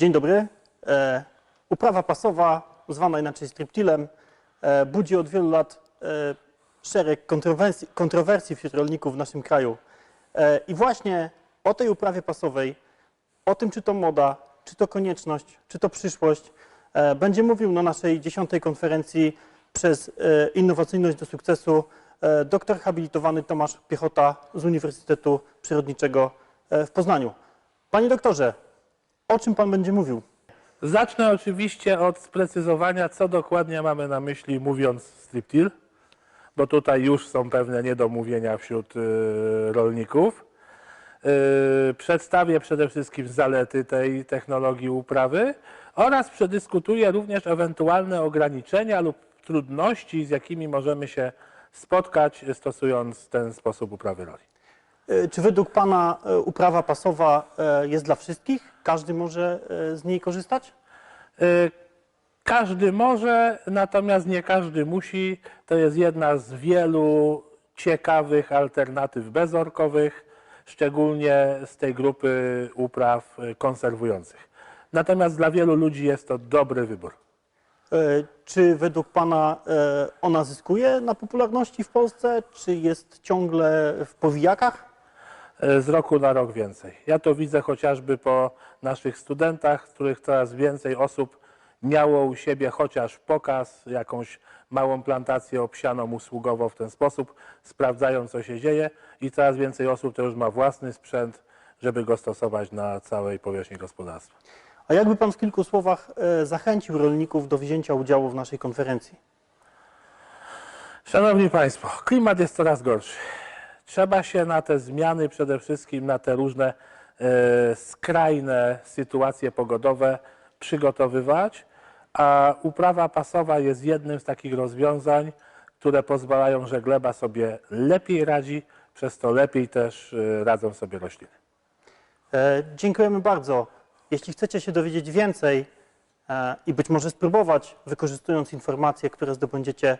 Dzień dobry. E, uprawa pasowa, zwana inaczej striptilem, e, budzi od wielu lat e, szereg kontrowersji, kontrowersji wśród rolników w naszym kraju. I właśnie o tej uprawie pasowej, o tym, czy to moda, czy to konieczność, czy to przyszłość, będzie mówił na naszej dziesiątej konferencji przez Innowacyjność do Sukcesu doktor habilitowany Tomasz Piechota z Uniwersytetu Przyrodniczego w Poznaniu. Panie doktorze, o czym pan będzie mówił? Zacznę oczywiście od sprecyzowania, co dokładnie mamy na myśli mówiąc striptil, bo tutaj już są pewne niedomówienia wśród y, rolników. Y, Przedstawię przede wszystkim zalety tej technologii uprawy oraz przedyskutuję również ewentualne ograniczenia lub trudności, z jakimi możemy się spotkać stosując ten sposób uprawy roli. E, Czy według pana uprawa pasowa jest dla wszystkich? Każdy może e, z niej korzystać? Y, Każdy może, natomiast nie każdy musi. To jest jedna z wielu ciekawych alternatyw bezorkowych, szczególnie z tej grupy upraw y, konserwujących. Natomiast dla wielu ludzi jest to dobry wybór. E, Czy według pana e, ona zyskuje na popularności w Polsce? Czy jest ciągle w powijakach? Y, Z roku na rok więcej. Ja to widzę chociażby po naszych studentach, których coraz więcej osób miało u siebie chociaż pokaz, jakąś małą plantację obsianą usługowo w ten sposób, sprawdzają co się dzieje i coraz więcej osób to już ma własny sprzęt, żeby go stosować na całej powierzchni gospodarstwa. A jakby pan w kilku słowach e, zachęcił rolników do wzięcia udziału w naszej konferencji? Szanowni Państwo, klimat jest coraz gorszy. Trzeba się na te zmiany, przede wszystkim na te różne e, skrajne sytuacje pogodowe przygotowywać, a uprawa pasowa jest jednym z takich rozwiązań, które pozwalają, że gleba sobie lepiej radzi, przez to lepiej też e, radzą sobie rośliny. E, Dziękujemy bardzo. Jeśli chcecie się dowiedzieć więcej i być może spróbować, wykorzystując informacje, które zdobędziecie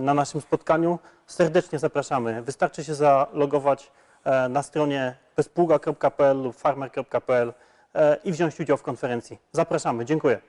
na naszym spotkaniu, serdecznie zapraszamy. Wystarczy się zalogować e, na stronie bezpługa.pl lub farmer.pl e, i wziąć udział w konferencji. Zapraszamy. Dziękuję.